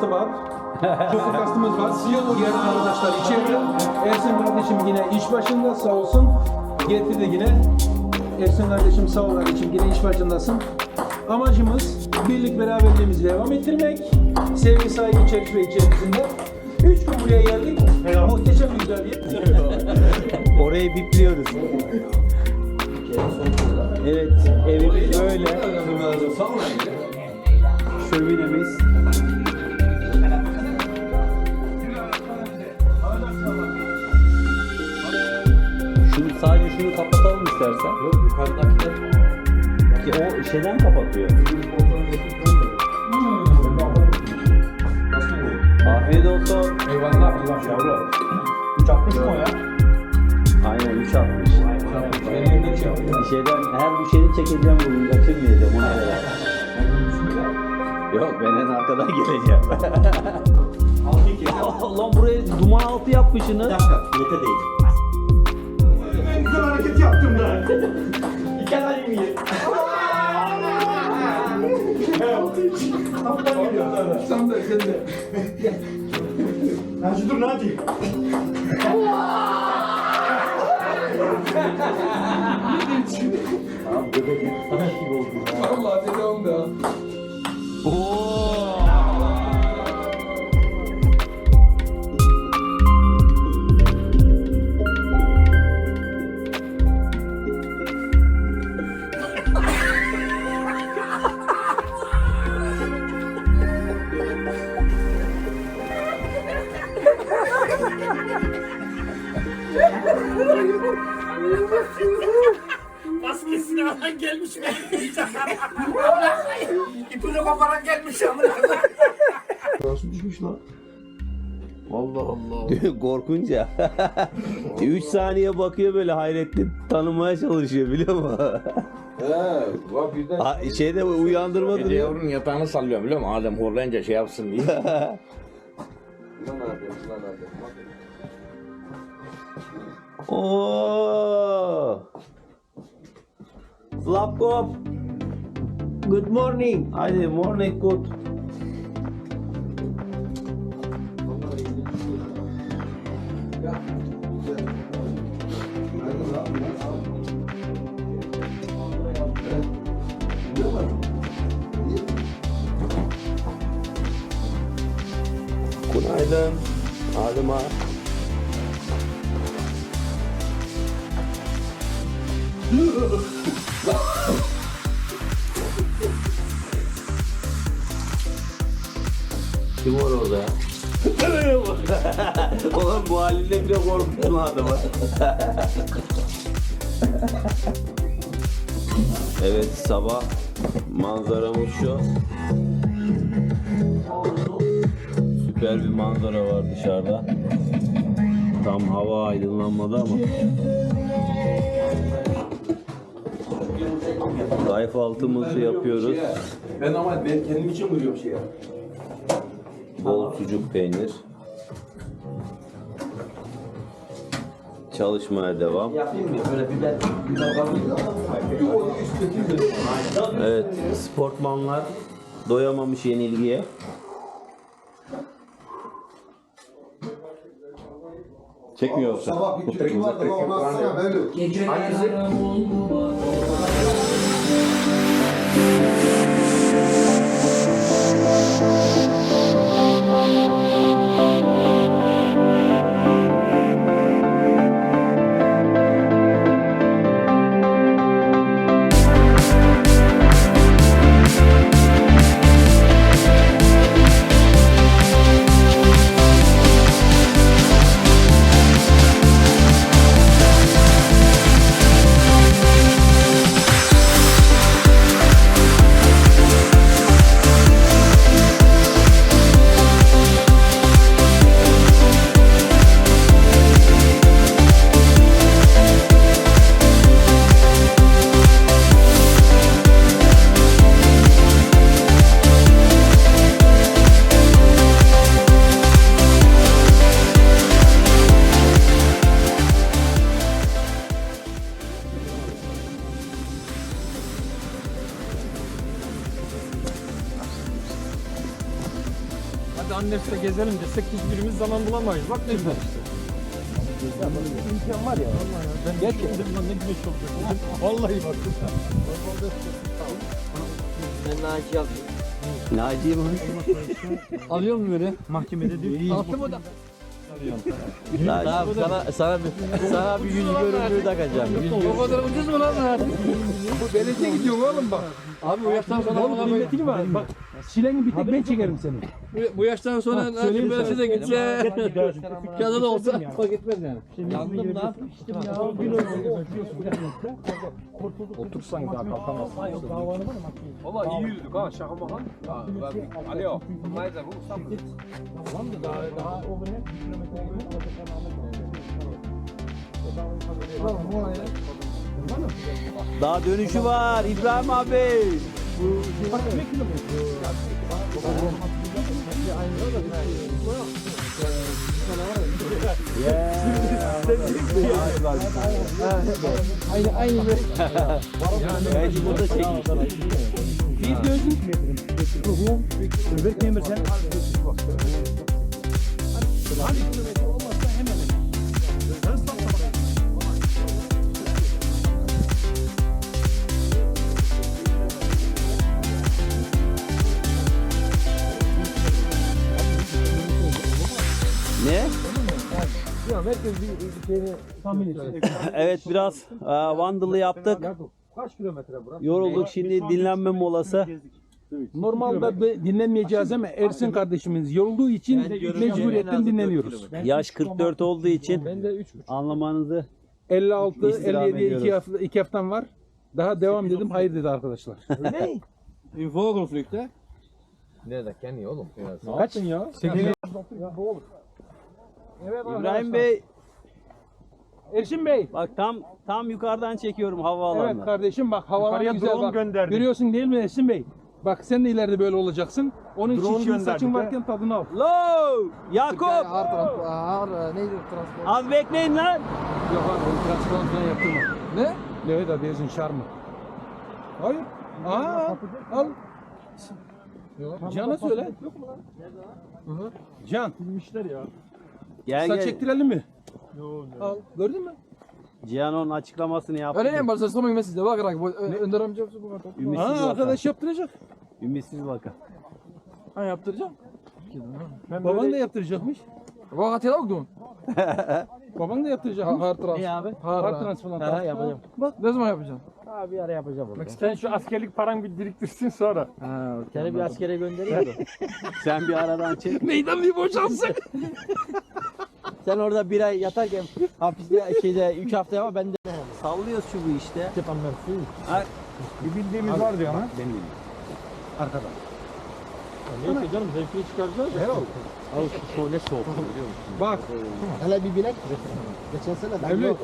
pongumuz var. Çok kastımız var. Diğer arkadaşlar içeride. Ersin kardeşim yine iş başında sağ olsun. Getirdi yine. Ersin kardeşim sağ ol kardeşim yine iş başındasın. Amacımız birlik beraberliğimizi devam ettirmek. Sevgi saygı çerçeve içerisinde. Üç gün buraya geldik. Muhteşem bir güzellik. Orayı bipliyoruz. Evet, evimiz böyle. Şöminemiz. İstersen. Yok yukarıdakiler. Ki o şeyden kapatıyor. Afiyet olsun. Eyvallah Allah yavrum. 360 mı o ya? Aynen 360. Bir şeyden, her bir şeyini çekeceğim bugün, kaçırmayacağım ona göre. Yok ben en arkadan geleceğim. Lan buraya duman altı yapmışsınız. Yete değil. Hareket yaptım da. İken ayı mı ye? Sen de sen de. Naci dur Naci. Vallahi dedim da. Maskesini alan gelmiş mi? İpini koparan gelmiş ama. Nasıl düşmüş lan? Allah Allah. Korkunca. 3 saniye bakıyor böyle hayretli tanımaya çalışıyor biliyor musun? He, bak birden Ha, Şeyde uyandırma Gece duruyor. yavrunun yatağını sallıyorum biliyor musun? Adem horlayınca şey yapsın diye. Lan abi, lan abi. Oh! Slapkop! Good morning! Hi, morning, good. Halinde bile korkuttun adamı. evet sabah manzaramız şu. Süper bir manzara var dışarıda. Tam hava aydınlanmadı ama. Kahvaltımızı yapıyoruz. Ben ama ben kendim için vuruyorum şey ya. Bol sucuk peynir. Çalışmaya devam. Evet, sportmanlar doyamamış yenilgiye. Çekmiyorsa. Sabah bir tüpüm vardı ama ondan sonra böyle. de desek hiçbirimiz zaman bulamayız. Bak ne güzel işte. İmkan var ya. Ben gerçekten lan ne güneş oluyor. Vallahi bak. Naciye mi? Alıyor mu böyle? Mahkemede diyor. Attım o da. Naciye. Sana, sana, bir, sana bir yüz görümlüğü takacağım. O kadar ucuz mu lan? Bu belediye gidiyor oğlum bak. Abi bu yaştan sonra var. Bak çileni bir tek ben çekerim seni. bu, bu yaştan sonra Naci Belası da gitse kağıda da olsa fark etmez yani. Yandım ne yapmıştım ya? Otursan daha kalkamazsın. Valla iyi yüzdük ha şaka maka. Alo. Mayza bu İstanbul. Daha dönüşü var İbrahim abi. Bu Bak bir kilometre. Aynı aynı böyle. Belki burada çekmiş. Bir gözlük Ruhum. Öbür kemirsen. Hadi kilometre. Ne? Ya herkes bir, bir şeyini tahmin etsin. Evet biraz e, Vandal'ı yaptık. Kaç kilometre burası? Yorulduk şimdi dinlenme molası. Normalde de dinlenmeyeceğiz ama Ersin kardeşimiz yorulduğu için mecburiyetten dinleniyoruz. Yaş 44 olduğu için Ben de 3,5. anlamanızı 56, İstirham 57 ediyoruz. iki, hafta, iki haftam var. Daha devam dedim. Hayır dedi arkadaşlar. In Vogelflug'da. Nerede kendi oğlum? Kaçın ya? İbrahim Bey Ersin Bey. bak tam tam yukarıdan çekiyorum Evet havaalanına. kardeşim bak havalar Yukarıya güzel drone bak. gönderdik. Görüyorsun değil mi Ersin Bey? Bak sen de ileride böyle olacaksın. Onun için Drone şimdi gönderdik saçın ha. varken tadını al. Lo! Yakup! Az bekleyin lan. Yok abi onu transplant falan yaptırma. Ne? Evet abi Ersin şarmı. Hayır. Aa, al. Can'a söyle. Can, Bilmişler ya. Gel saç gel. çektirelim mi? Al, gördün mü? Cihan'ın açıklamasını yaptı. Öyle mi? Başta sormayın ben size. Bak bak. Önder amca bu kadar. Ümitsiz Ha, vaka. arkadaş yaptıracak. Ümitsiz vaka. Ha yaptıracağım. Baban da yaptıracakmış. Bak atıyla okudun. Baban da yaptıracak. Ha, Har trans. Ne abi? Har. Heart transplant. Ha, yapacağım. Ne zaman yapacaksın? Ha, bir ara yapacağım onu. Sen şu askerlik paran bir biriktirsin sonra. Ha, Seni bir askere göndereyim de. Sen bir aradan çek. Meydan bir boşalsın. Sen orada bir ay yatarken hapiste şeyde 3 hafta ama ben de sallıyoruz şu bu işte. Ha, Bir bildiğimiz var diyor ama. benim. Arkada. Neyse canım zevkini çıkaracağız. Ne oldu? Al şu ne soğuk biliyor musun? Bak. Hele bir bilek. Geçen sene ben Mevlüt.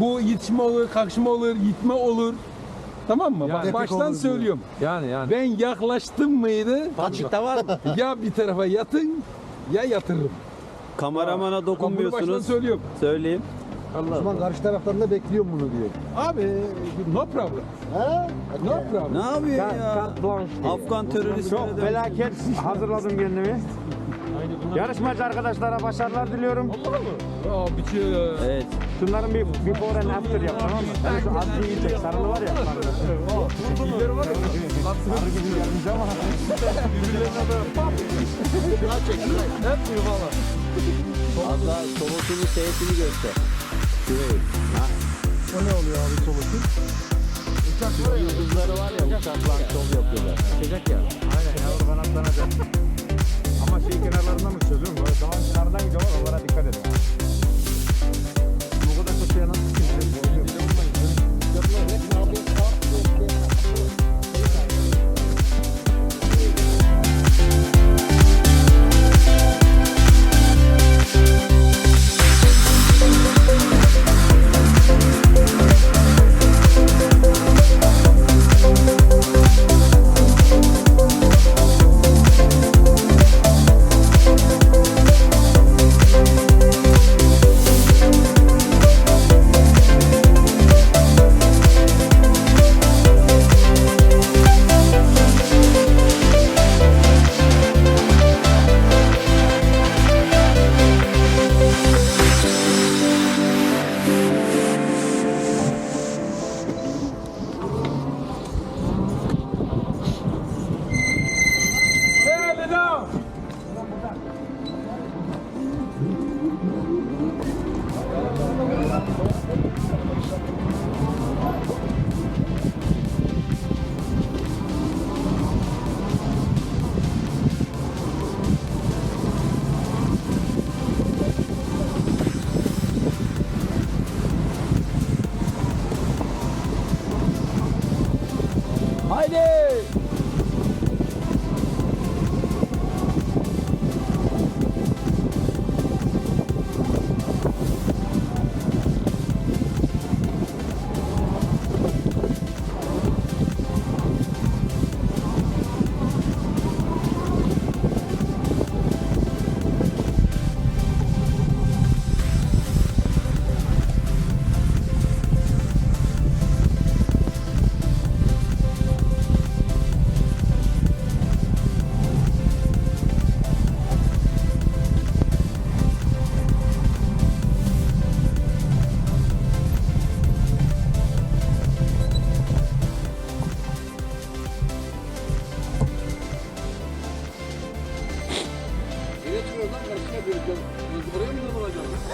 Bu yitişme olur, kalkışma olur, gitme olur. Tamam mı? Bak, baştan söylüyorum. Yani yani. Ben yaklaştım mıydı? Açıkta var mı? ya bir tarafa yatın ya yatırırım. Kameramana Bak bunu baştan dokunmuyorsunuz. söylüyorum. Söyleyeyim. O zaman karşı taraftan da bekliyorum bunu diyor. Abi no problem. He? No problem. Ne yapıyor ya? Afgan teröristleri Çok felaket hazırladım kendimi. Yarışmacı arkadaşlara başarılar diliyorum. Abiciğim. Evet. Şunların bir before and after yap tamam mı? Hani şu adlı yiyecek sarılı var ya. Sarılı var ya. Sarı gibi gelmiş ama. Birbirlerine böyle pap. Hep yuvala. Allah Solot'un seyretini göster. Şurayı. Ha. O ne oluyor abi solusu? Yıldızları var ya uçaklar şov yapıyorlar. Çekecek ya. Aynen yavru kanatlanacak. Ama şey kenarlarından mı çözüyorum? Böyle dağın kenarından gidiyorlar onlara dikkat edin.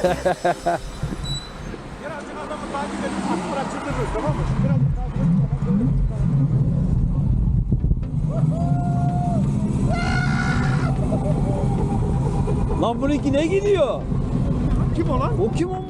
Birazcık adamı takip edin. Atı bırak çıldırırız tamam mı? Birazcık takip edin. Lan bununki ne gidiyor? Kim o lan? O kim o?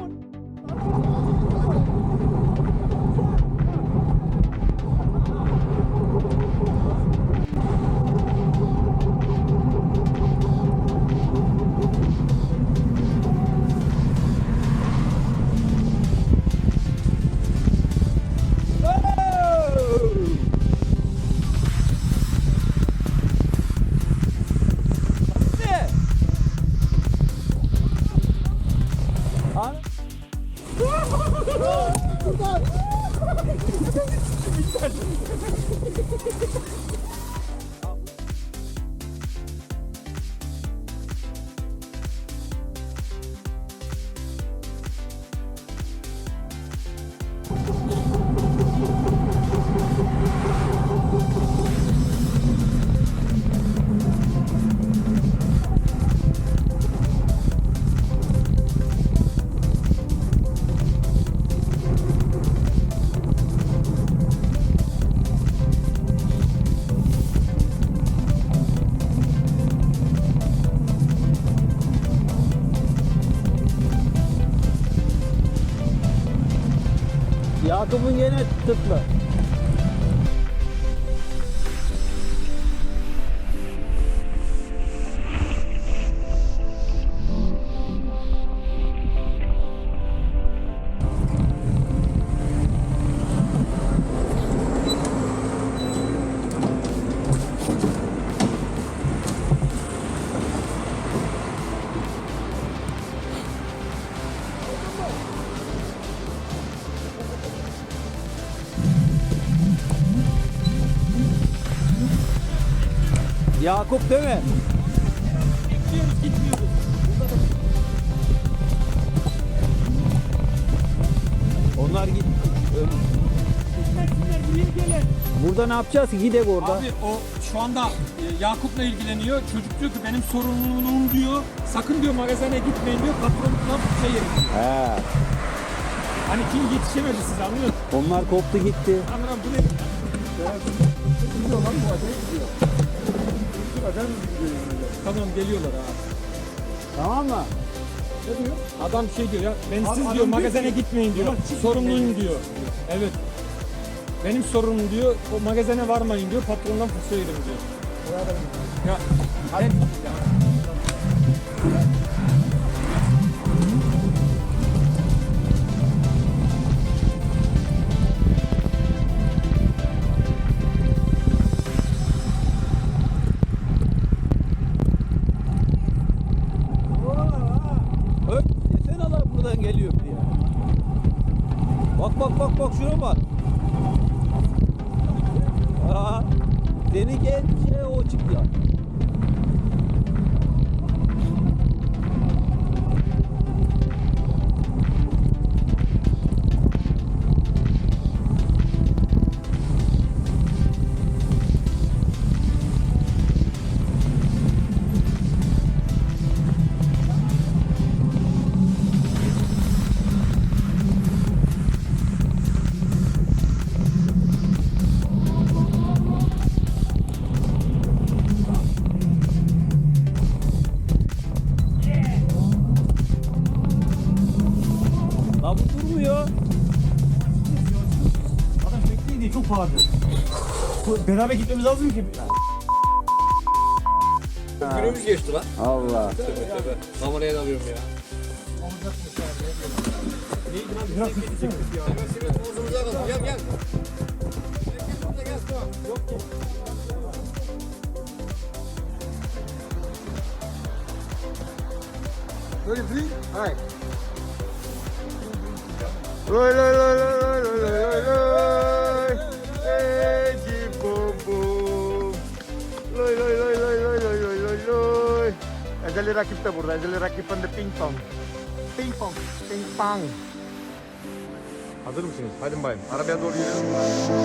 Datumun yine tıklı. Yakup değil mi? Gidiyoruz gitmiyoruz. Onlar git. Burada ne yapacağız ki? Gidek orada. Abi o şu anda e, Yakup'la ilgileniyor. Çocuk diyor ki benim sorumluluğum diyor. Sakın diyor magazine gitmeyin diyor. Patronundan şey yerim. He. Hani kim yetişemedi siz anlıyor musun? Onlar koptu gitti. Anladım bu ne? Tamam geliyorlar ha. Tamam mı? Adam şey diyor ya ben siz diyor magazine gitmeyin diyor. Sorumluyum diyor. Evet. Benim sorunum diyor. O magazine varmayın diyor. Patrondan fırça yerim diyor. Ya, hadi. Öp. Beraber gitmemiz lazım ki. Günümüz geçti lan. Allah. Kameraya da alıyorum ya. Biraz gidecek ya. Gel gel. Böyle bir Hayır. Lay lay lay lay lay lay lay lay. Ezeli rakip de burada. Ezeli rakip de ping pong. Ping pong. Ping pong. Hazır mısınız? Hadi bayım. Arabaya doğru yürüyelim.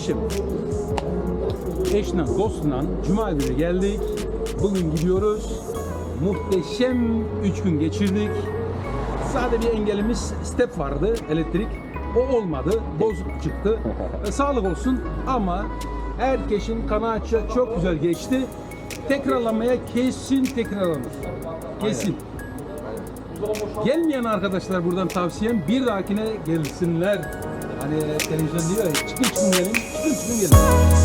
Kardeşim, eşle, dostla Cuma günü geldik. Bugün gidiyoruz. Muhteşem 3 gün geçirdik. Sadece bir engelimiz step vardı, elektrik. O olmadı, bozuk çıktı. E, sağlık olsun ama herkesin kanaatça çok güzel geçti. Tekrarlamaya kesin tekrarlanır. Kesin. Gelmeyen arkadaşlar buradan tavsiyem bir dahakine gelsinler. Hani televizyon diyor ya çıkın çıkın gelin, Ich bin's, ich bin's.